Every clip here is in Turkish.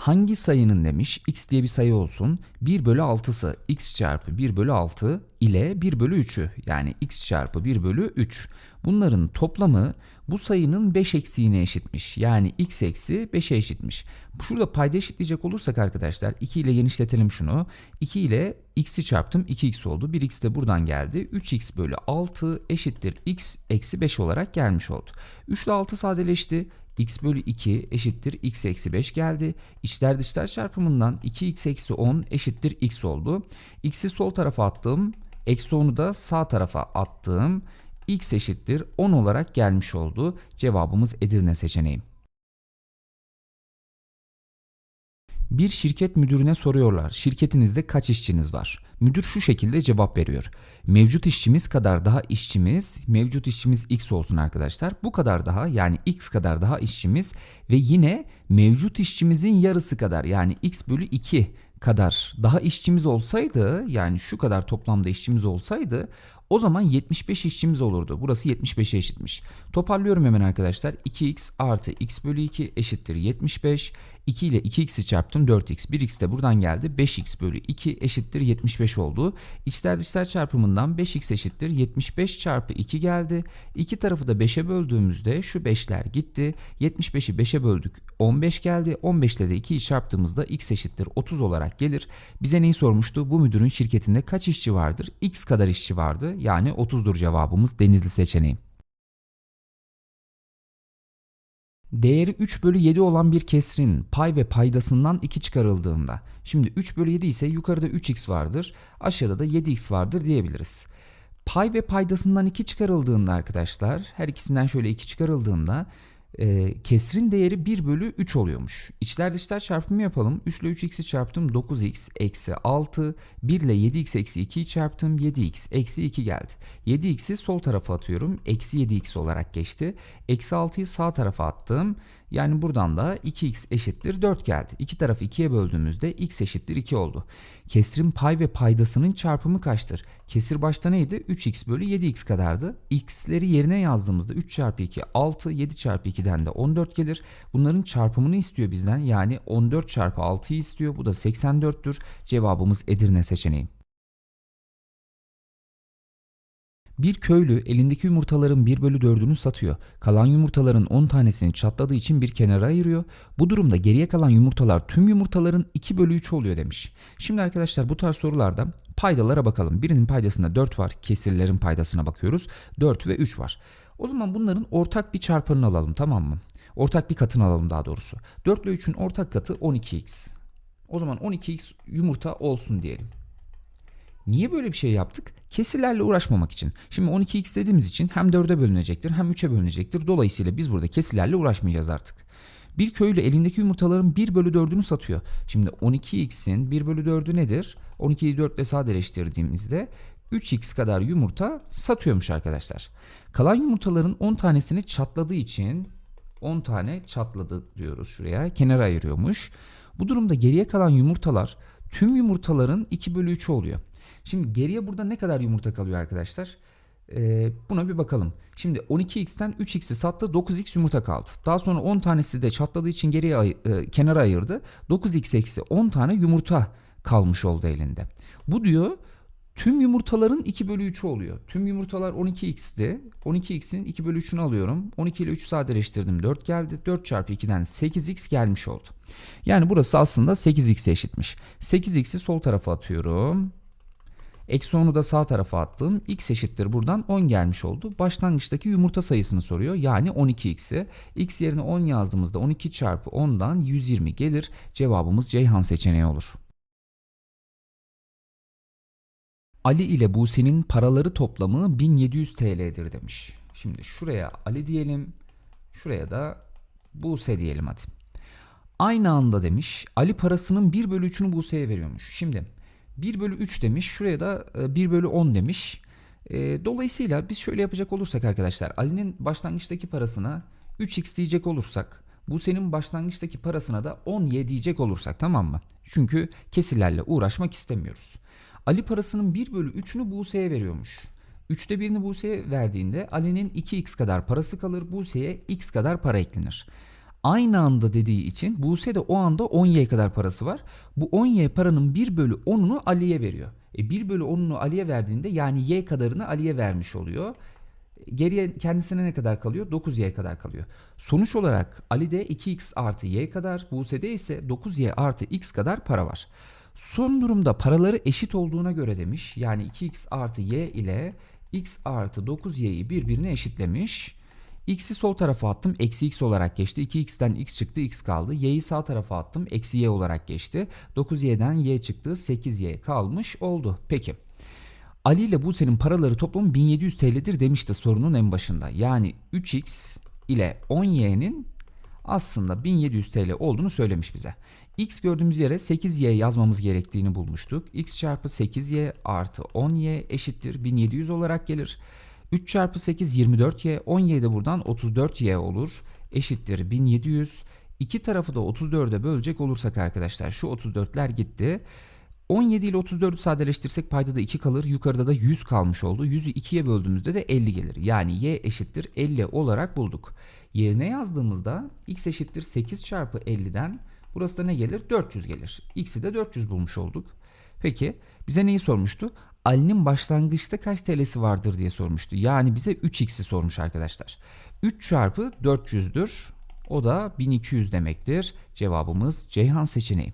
Hangi sayının demiş x diye bir sayı olsun 1 bölü 6'sı x çarpı 1 bölü 6 ile 1 bölü 3'ü yani x çarpı 1 bölü 3. Bunların toplamı bu sayının 5 eksiğine eşitmiş. Yani x eksi 5'e eşitmiş. Şurada payda eşitleyecek olursak arkadaşlar 2 ile genişletelim şunu. 2 ile x'i çarptım 2x oldu. 1x de buradan geldi. 3x bölü 6 eşittir x eksi 5 olarak gelmiş oldu. 3 ile 6 sadeleşti x bölü 2 eşittir x eksi 5 geldi. İçler dışlar çarpımından 2x eksi 10 eşittir x oldu. x'i sol tarafa attım. Eksi 10'u da sağ tarafa attım. x eşittir 10 olarak gelmiş oldu. Cevabımız Edirne seçeneği. Bir şirket müdürüne soruyorlar. Şirketinizde kaç işçiniz var? Müdür şu şekilde cevap veriyor. Mevcut işçimiz kadar daha işçimiz, mevcut işçimiz x olsun arkadaşlar. Bu kadar daha yani x kadar daha işçimiz ve yine mevcut işçimizin yarısı kadar yani x bölü 2 kadar daha işçimiz olsaydı yani şu kadar toplamda işçimiz olsaydı o zaman 75 işçimiz olurdu. Burası 75'e eşitmiş. Toparlıyorum hemen arkadaşlar. 2x artı x bölü 2 eşittir 75. 2 ile 2x'i çarptım 4x. 1x de buradan geldi. 5x bölü 2 eşittir 75 oldu. İçler dışlar çarpımından 5x eşittir 75 çarpı 2 geldi. İki tarafı da 5'e böldüğümüzde şu 5'ler gitti. 75'i 5'e böldük 15 geldi. 15 ile de 2'yi çarptığımızda x eşittir 30 olarak gelir. Bize neyi sormuştu? Bu müdürün şirketinde kaç işçi vardır? x kadar işçi vardı. Yani 30'dur cevabımız Denizli seçeneği. Değeri 3 bölü 7 olan bir kesrin pay ve paydasından 2 çıkarıldığında. Şimdi 3 bölü 7 ise yukarıda 3x vardır aşağıda da 7x vardır diyebiliriz. Pay ve paydasından 2 çıkarıldığında arkadaşlar her ikisinden şöyle 2 çıkarıldığında e, kesrin değeri 1 bölü 3 oluyormuş. İçler dışlar çarpımı yapalım. 3 ile 3x'i çarptım 9x eksi 6. 1 ile 7x eksi 2'yi çarptım 7x eksi 2 geldi. 7x'i sol tarafa atıyorum. Eksi 7x olarak geçti. Eksi 6'yı sağ tarafa attım. Yani buradan da 2x eşittir 4 geldi. İki tarafı 2'ye böldüğümüzde x eşittir 2 oldu. Kesrin pay ve paydasının çarpımı kaçtır? Kesir başta neydi? 3x bölü 7x kadardı. x'leri yerine yazdığımızda 3 çarpı 2 6, 7 çarpı 2'den de 14 gelir. Bunların çarpımını istiyor bizden. Yani 14 çarpı 6'yı istiyor. Bu da 84'tür. Cevabımız Edirne seçeneği. Bir köylü elindeki yumurtaların 1 bölü 4'ünü satıyor. Kalan yumurtaların 10 tanesini çatladığı için bir kenara ayırıyor. Bu durumda geriye kalan yumurtalar tüm yumurtaların 2 bölü 3 oluyor demiş. Şimdi arkadaşlar bu tarz sorularda paydalara bakalım. Birinin paydasında 4 var. Kesirlerin paydasına bakıyoruz. 4 ve 3 var. O zaman bunların ortak bir çarpanını alalım tamam mı? Ortak bir katını alalım daha doğrusu. 4 ile 3'ün ortak katı 12x. O zaman 12x yumurta olsun diyelim. Niye böyle bir şey yaptık? Kesirlerle uğraşmamak için. Şimdi 12x dediğimiz için hem 4'e bölünecektir hem 3'e bölünecektir. Dolayısıyla biz burada kesirlerle uğraşmayacağız artık. Bir köylü elindeki yumurtaların 1 bölü 4'ünü satıyor. Şimdi 12x'in 1 bölü 4'ü nedir? 12'yi 4 ile sadeleştirdiğimizde 3x kadar yumurta satıyormuş arkadaşlar. Kalan yumurtaların 10 tanesini çatladığı için 10 tane çatladı diyoruz şuraya. Kenara ayırıyormuş. Bu durumda geriye kalan yumurtalar tüm yumurtaların 2 bölü 3'ü oluyor. Şimdi geriye burada ne kadar yumurta kalıyor arkadaşlar? Ee, buna bir bakalım. Şimdi 12x'ten 3x'i sattı 9x yumurta kaldı. Daha sonra 10 tanesi de çatladığı için geriye ay- e, kenara ayırdı. 9x eksi 10 tane yumurta kalmış oldu elinde. Bu diyor tüm yumurtaların 2 bölü 3'ü oluyor. Tüm yumurtalar 12x'ti. 12x'in 2 bölü 3'ünü alıyorum. 12 ile 3'ü sadeleştirdim 4 geldi. 4 çarpı 2'den 8x gelmiş oldu. Yani burası aslında 8x'e eşitmiş. 8x'i sol tarafa atıyorum. Eksi 10'u da sağ tarafa attım. X eşittir buradan 10 gelmiş oldu. Başlangıçtaki yumurta sayısını soruyor. Yani 12x'i. X yerine 10 yazdığımızda 12 çarpı 10'dan 120 gelir. Cevabımız Ceyhan seçeneği olur. Ali ile Buse'nin paraları toplamı 1700 TL'dir demiş. Şimdi şuraya Ali diyelim. Şuraya da Buse diyelim hadi. Aynı anda demiş Ali parasının 1 bölü 3'ünü Buse'ye veriyormuş. Şimdi 1 bölü 3 demiş. Şuraya da e, 1 bölü 10 demiş. E, Dolayısıyla biz şöyle yapacak olursak arkadaşlar. Ali'nin başlangıçtaki parasına 3x diyecek olursak. Buse'nin başlangıçtaki parasına da 10y diyecek olursak tamam mı? Çünkü kesirlerle uğraşmak istemiyoruz. Ali parasının 1 bölü 3'ünü Buse'ye veriyormuş. 3'te birini Buse'ye verdiğinde Ali'nin 2x kadar parası kalır. Buse'ye x kadar para eklenir. Aynı anda dediği için Buse de o anda 10Y kadar parası var. Bu 10Y paranın 1 bölü 10'unu Ali'ye veriyor. E 1 bölü 10'unu Ali'ye verdiğinde yani Y kadarını Ali'ye vermiş oluyor. Geriye kendisine ne kadar kalıyor? 9y kadar kalıyor. Sonuç olarak Ali'de 2x artı y kadar, Buse'de ise 9y artı x kadar para var. Son durumda paraları eşit olduğuna göre demiş. Yani 2x artı y ile x artı 9y'yi birbirine eşitlemiş. X'i sol tarafa attım. Eksi x olarak geçti. 2x'ten x çıktı. x kaldı. Y'yi sağ tarafa attım. Eksi y olarak geçti. 9y'den y çıktı. 8y kalmış oldu. Peki. Ali ile Buse'nin paraları toplamı 1700 TL'dir demişti sorunun en başında. Yani 3x ile 10y'nin aslında 1700 TL olduğunu söylemiş bize. X gördüğümüz yere 8y yazmamız gerektiğini bulmuştuk. x çarpı 8y artı 10y eşittir 1700 olarak gelir. 3 çarpı 8 24y 10y de buradan 34y olur. Eşittir 1700. İki tarafı da 34'e bölecek olursak arkadaşlar şu 34'ler gitti. 17 ile 34'ü sadeleştirsek payda da 2 kalır. Yukarıda da 100 kalmış oldu. 100'ü 2'ye böldüğümüzde de 50 gelir. Yani y eşittir 50 olarak bulduk. Yerine yazdığımızda x eşittir 8 çarpı 50'den burası da ne gelir? 400 gelir. x'i de 400 bulmuş olduk. Peki bize neyi sormuştu? Ali'nin başlangıçta kaç TL'si vardır diye sormuştu. Yani bize 3x'i sormuş arkadaşlar. 3 çarpı 400'dür. O da 1200 demektir. Cevabımız Ceyhan seçeneği.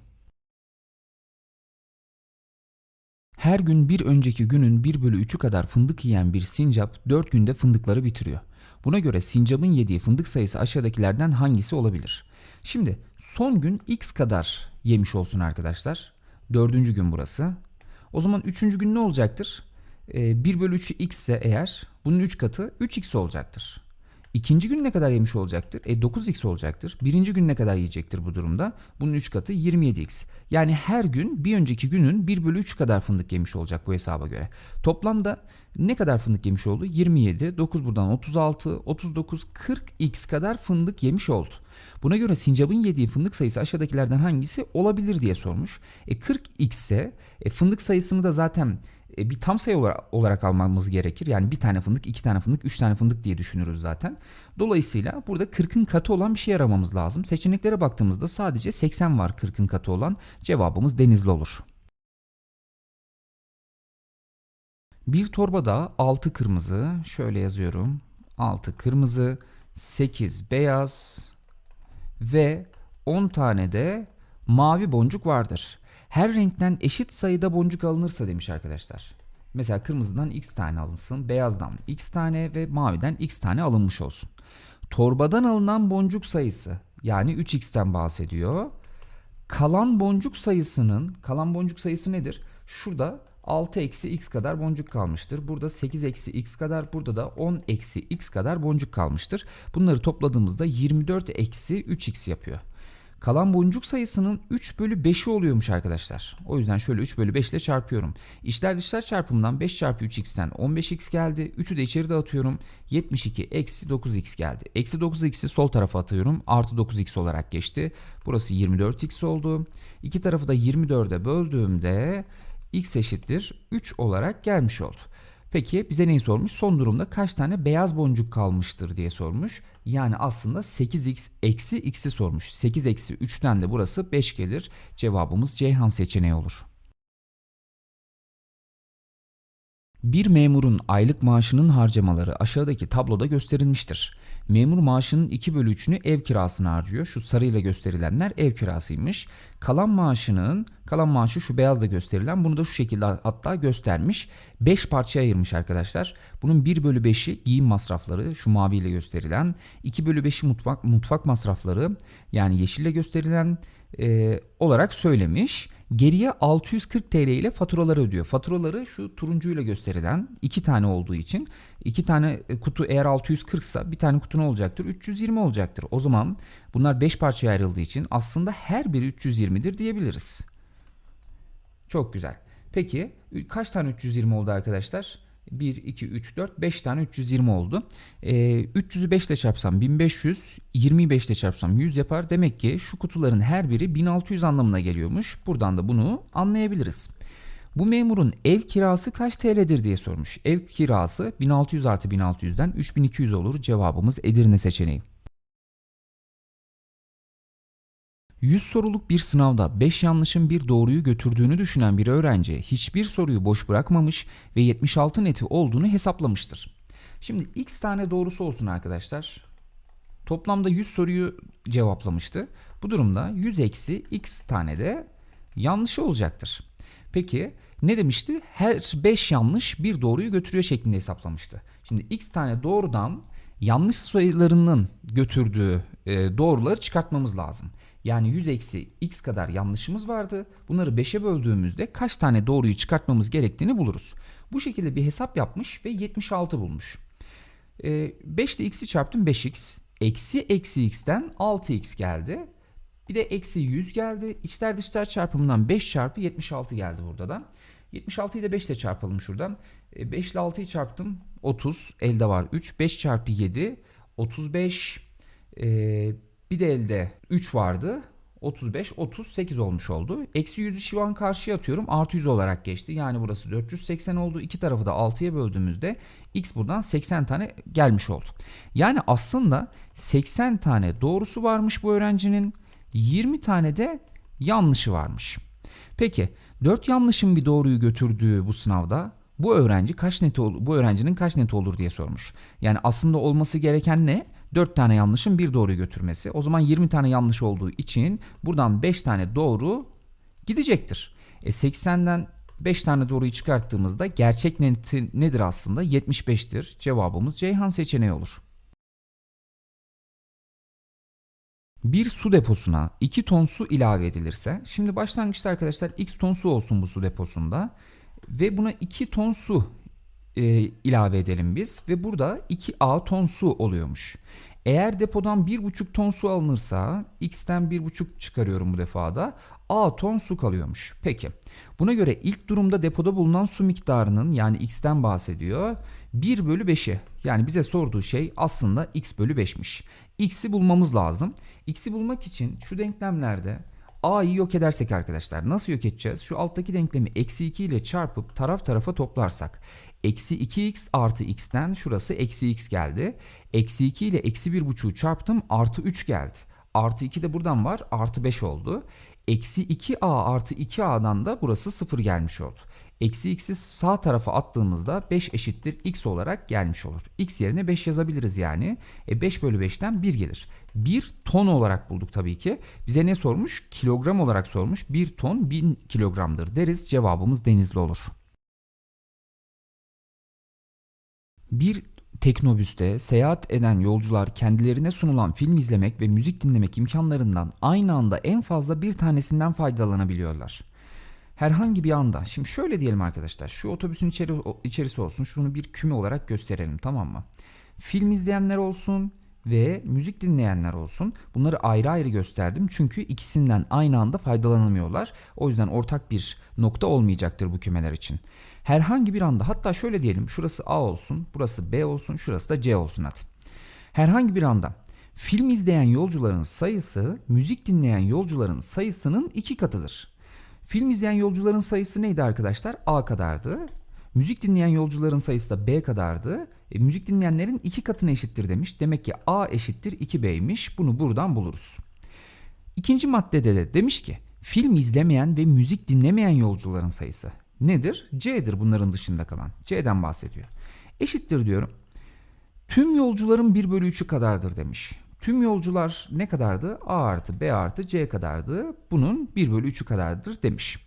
Her gün bir önceki günün 1 bölü 3'ü kadar fındık yiyen bir sincap 4 günde fındıkları bitiriyor. Buna göre sincapın yediği fındık sayısı aşağıdakilerden hangisi olabilir? Şimdi son gün x kadar yemiş olsun arkadaşlar. Dördüncü gün burası. O zaman üçüncü gün ne olacaktır? Ee, 1 bölü 3'ü x ise eğer bunun 3 katı 3x olacaktır. İkinci gün ne kadar yemiş olacaktır? E 9x olacaktır. Birinci gün ne kadar yiyecektir bu durumda? Bunun 3 katı 27x. Yani her gün bir önceki günün 1 bölü 3 kadar fındık yemiş olacak bu hesaba göre. Toplamda ne kadar fındık yemiş oldu? 27, 9 buradan 36, 39, 40x kadar fındık yemiş oldu. Buna göre sincapın yediği fındık sayısı aşağıdakilerden hangisi olabilir diye sormuş. E 40x ise e, fındık sayısını da zaten e, bir tam sayı olarak, olarak almamız gerekir. Yani bir tane fındık, iki tane fındık, üç tane fındık diye düşünürüz zaten. Dolayısıyla burada 40'ın katı olan bir şey aramamız lazım. Seçeneklere baktığımızda sadece 80 var 40'ın katı olan. Cevabımız denizli olur. Bir torbada 6 kırmızı, şöyle yazıyorum. 6 kırmızı, 8 beyaz ve 10 tane de mavi boncuk vardır. Her renkten eşit sayıda boncuk alınırsa demiş arkadaşlar. Mesela kırmızıdan x tane alınsın, beyazdan x tane ve maviden x tane alınmış olsun. Torbadan alınan boncuk sayısı yani 3x'ten bahsediyor. Kalan boncuk sayısının, kalan boncuk sayısı nedir? Şurada 6 eksi x kadar boncuk kalmıştır. Burada 8 eksi x kadar, burada da 10 eksi x kadar boncuk kalmıştır. Bunları topladığımızda 24 eksi 3x yapıyor. Kalan boncuk sayısının 3 bölü 5'i oluyormuş arkadaşlar. O yüzden şöyle 3 bölü 5 ile çarpıyorum. İçler dışlar çarpımından 5 çarpı 3x'ten 15x geldi. 3'ü de içeri dağıtıyorum. 72 eksi 9x geldi. Eksi 9x'i sol tarafa atıyorum. Artı 9x olarak geçti. Burası 24x oldu. İki tarafı da 24'e böldüğümde x eşittir 3 olarak gelmiş oldu. Peki bize neyi sormuş? Son durumda kaç tane beyaz boncuk kalmıştır diye sormuş. Yani aslında 8x eksi x'i sormuş. 8 eksi 3'ten de burası 5 gelir. Cevabımız Ceyhan seçeneği olur. Bir memurun aylık maaşının harcamaları aşağıdaki tabloda gösterilmiştir. Memur maaşının 2 bölü 3'ünü ev kirasına harcıyor. Şu sarıyla gösterilenler ev kirasıymış. Kalan maaşının, kalan maaşı şu beyazla gösterilen bunu da şu şekilde hatta göstermiş. 5 parçaya ayırmış arkadaşlar. Bunun 1 bölü 5'i giyim masrafları şu maviyle gösterilen. 2 bölü 5'i mutfak, mutfak masrafları yani yeşille gösterilen e, olarak söylemiş. Geriye 640 TL ile faturaları ödüyor. Faturaları şu turuncuyla gösterilen iki tane olduğu için iki tane kutu eğer 640 ise bir tane kutu ne olacaktır? 320 olacaktır. O zaman bunlar 5 parçaya ayrıldığı için aslında her biri 320'dir diyebiliriz. Çok güzel. Peki kaç tane 320 oldu arkadaşlar? 1, 2, 3, 4, 5 tane 320 oldu. Ee, 300'ü 5 ile çarpsam 1500, 20'yi 5 ile çarpsam 100 yapar. Demek ki şu kutuların her biri 1600 anlamına geliyormuş. Buradan da bunu anlayabiliriz. Bu memurun ev kirası kaç TL'dir diye sormuş. Ev kirası 1600 artı 1600'den 3200 olur. Cevabımız Edirne seçeneği. 100 soruluk bir sınavda 5 yanlışın bir doğruyu götürdüğünü düşünen bir öğrenci hiçbir soruyu boş bırakmamış ve 76 neti olduğunu hesaplamıştır. Şimdi x tane doğrusu olsun arkadaşlar. Toplamda 100 soruyu cevaplamıştı. Bu durumda 100 eksi x tane de yanlışı olacaktır. Peki ne demişti? Her 5 yanlış bir doğruyu götürüyor şeklinde hesaplamıştı. Şimdi x tane doğrudan yanlış sayılarının götürdüğü e, doğruları çıkartmamız lazım. Yani 100 eksi x kadar yanlışımız vardı. Bunları 5'e böldüğümüzde kaç tane doğruyu çıkartmamız gerektiğini buluruz. Bu şekilde bir hesap yapmış ve 76 bulmuş. E, 5 ile x'i çarptım 5x. Eksi eksi x'ten 6x geldi. Bir de eksi 100 geldi. İçler dışlar çarpımından 5 çarpı 76 geldi burada da. 76'yı da 5 ile çarpalım şuradan. E, 5 ile 6'yı çarptım. 30. Elde var 3. 5 çarpı 7. 35. E, bir de elde 3 vardı. 35, 38 olmuş oldu. Eksi 100'ü şu an karşıya atıyorum. Artı 100 olarak geçti. Yani burası 480 oldu. İki tarafı da 6'ya böldüğümüzde x buradan 80 tane gelmiş oldu. Yani aslında 80 tane doğrusu varmış bu öğrencinin. 20 tane de yanlışı varmış. Peki 4 yanlışın bir doğruyu götürdüğü bu sınavda bu öğrenci kaç net ol- bu öğrencinin kaç net olur diye sormuş. Yani aslında olması gereken ne? 4 tane yanlışın bir doğruyu götürmesi. O zaman 20 tane yanlış olduğu için buradan 5 tane doğru gidecektir. E 80'den 5 tane doğruyu çıkarttığımızda gerçek neti nedir aslında? 75'tir. Cevabımız Ceyhan seçeneği olur. Bir su deposuna 2 ton su ilave edilirse, şimdi başlangıçta arkadaşlar x ton su olsun bu su deposunda ve buna 2 ton su e, ilave edelim biz ve burada 2a ton su oluyormuş. Eğer depodan 1,5 ton su alınırsa x'ten 1,5 çıkarıyorum bu defada a ton su kalıyormuş. Peki buna göre ilk durumda depoda bulunan su miktarının yani x'ten bahsediyor 1 bölü 5'i yani bize sorduğu şey aslında x bölü 5'miş. X'i bulmamız lazım. X'i bulmak için şu denklemlerde A'yı yok edersek arkadaşlar nasıl yok edeceğiz? Şu alttaki denklemi eksi 2 ile çarpıp taraf tarafa toplarsak eksi 2x artı x'ten şurası eksi x geldi. Eksi 2 ile eksi 1,5'u çarptım artı 3 geldi. Artı 2 de buradan var artı 5 oldu. Eksi 2a artı 2a'dan da burası 0 gelmiş oldu. Eksi x'i sağ tarafa attığımızda 5 eşittir x olarak gelmiş olur. x yerine 5 yazabiliriz yani. E 5 bölü 5'ten 1 gelir. 1 ton olarak bulduk tabii ki. Bize ne sormuş? Kilogram olarak sormuş. 1 ton 1000 kilogramdır deriz. Cevabımız denizli olur. Bir teknobüste seyahat eden yolcular kendilerine sunulan film izlemek ve müzik dinlemek imkanlarından aynı anda en fazla bir tanesinden faydalanabiliyorlar. Herhangi bir anda, şimdi şöyle diyelim arkadaşlar, şu otobüsün içeri, içerisi olsun, şunu bir küme olarak gösterelim tamam mı? Film izleyenler olsun ve müzik dinleyenler olsun. Bunları ayrı ayrı gösterdim çünkü ikisinden aynı anda faydalanamıyorlar. O yüzden ortak bir nokta olmayacaktır bu kümeler için. Herhangi bir anda hatta şöyle diyelim şurası A olsun, burası B olsun, şurası da C olsun hadi. Herhangi bir anda film izleyen yolcuların sayısı müzik dinleyen yolcuların sayısının iki katıdır. Film izleyen yolcuların sayısı neydi arkadaşlar? A kadardı. Müzik dinleyen yolcuların sayısı da B kadardı. E, müzik dinleyenlerin iki katına eşittir demiş. Demek ki A eşittir 2B'ymiş. Bunu buradan buluruz. İkinci maddede de demiş ki film izlemeyen ve müzik dinlemeyen yolcuların sayısı nedir? C'dir bunların dışında kalan. C'den bahsediyor. Eşittir diyorum. Tüm yolcuların 1 bölü 3'ü kadardır demiş. Tüm yolcular ne kadardı? A artı B artı C kadardı. Bunun 1 bölü 3'ü kadardır demiş.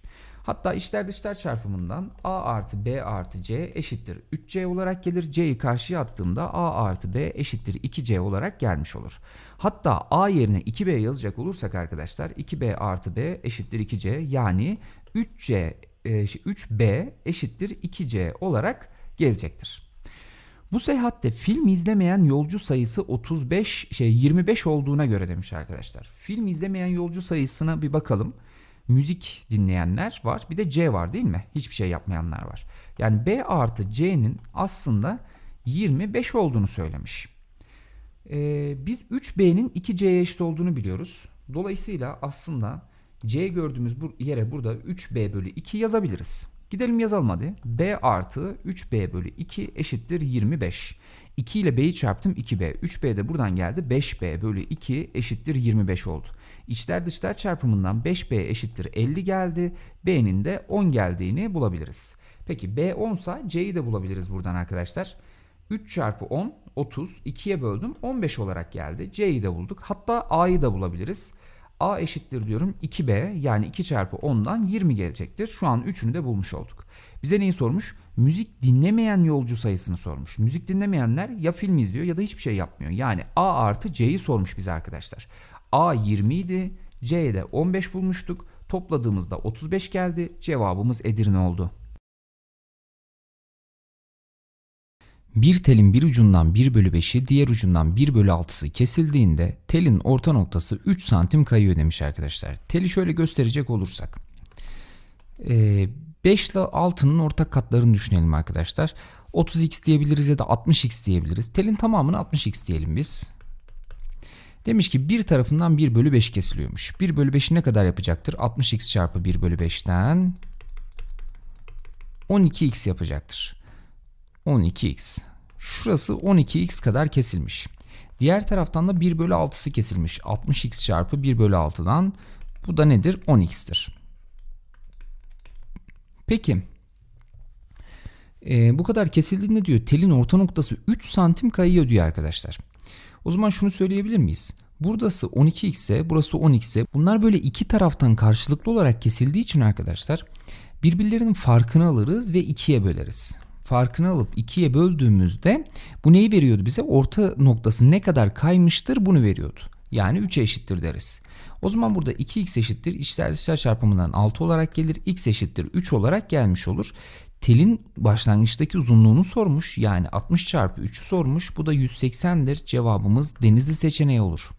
Hatta içler dışlar çarpımından A artı B artı C eşittir 3C olarak gelir. C'yi karşıya attığımda A artı B eşittir 2C olarak gelmiş olur. Hatta A yerine 2B yazacak olursak arkadaşlar 2B artı B eşittir 2C yani 3C 3B eşittir 2C olarak gelecektir. Bu seyahatte film izlemeyen yolcu sayısı 35 şey 25 olduğuna göre demiş arkadaşlar. Film izlemeyen yolcu sayısına bir bakalım. Müzik dinleyenler var. Bir de C var değil mi? Hiçbir şey yapmayanlar var. Yani B artı C'nin aslında 25 olduğunu söylemiş. Ee, biz 3B'nin 2C'ye eşit olduğunu biliyoruz. Dolayısıyla aslında C gördüğümüz bu yere burada 3B bölü 2 yazabiliriz. Gidelim yazalım hadi. B artı 3B bölü 2 eşittir 25. 2 ile B'yi çarptım 2B. 3B de buradan geldi. 5B bölü 2 eşittir 25 oldu. İçler dışlar çarpımından 5B eşittir 50 geldi. B'nin de 10 geldiğini bulabiliriz. Peki B 10 ise C'yi de bulabiliriz buradan arkadaşlar. 3 çarpı 10 30 2'ye böldüm 15 olarak geldi. C'yi de bulduk. Hatta A'yı da bulabiliriz. A eşittir diyorum 2B yani 2 çarpı 10'dan 20 gelecektir. Şu an 3'ünü de bulmuş olduk. Bize neyi sormuş? Müzik dinlemeyen yolcu sayısını sormuş. Müzik dinlemeyenler ya film izliyor ya da hiçbir şey yapmıyor. Yani A artı C'yi sormuş bize arkadaşlar. A 20 idi. C'ye de 15 bulmuştuk. Topladığımızda 35 geldi. Cevabımız Edirne oldu. Bir telin bir ucundan 1 bölü 5'i diğer ucundan 1 bölü 6'sı kesildiğinde telin orta noktası 3 santim kayıyor demiş arkadaşlar. Teli şöyle gösterecek olursak. Ee, 5 ile 6'nın ortak katlarını düşünelim arkadaşlar. 30x diyebiliriz ya da 60x diyebiliriz. Telin tamamını 60x diyelim biz. Demiş ki bir tarafından 1 bölü 5 kesiliyormuş. 1 bölü 5'i ne kadar yapacaktır? 60x çarpı 1 bölü 5'ten 12x yapacaktır. 12x. Şurası 12x kadar kesilmiş. Diğer taraftan da 1 bölü 6'sı kesilmiş. 60x çarpı 1 bölü 6'dan bu da nedir? 10x'tir. Peki e, bu kadar kesildiğinde diyor telin orta noktası 3 santim kayıyor diyor arkadaşlar. O zaman şunu söyleyebilir miyiz? Buradası 12x ise burası 10x ise bunlar böyle iki taraftan karşılıklı olarak kesildiği için arkadaşlar birbirlerinin farkını alırız ve ikiye böleriz farkını alıp ikiye böldüğümüzde bu neyi veriyordu bize? Orta noktası ne kadar kaymıştır bunu veriyordu. Yani 3'e eşittir deriz. O zaman burada 2x eşittir içler dışlar çarpımından 6 olarak gelir. x eşittir 3 olarak gelmiş olur. Telin başlangıçtaki uzunluğunu sormuş. Yani 60 çarpı 3'ü sormuş. Bu da 180'dir. Cevabımız denizli seçeneği olur.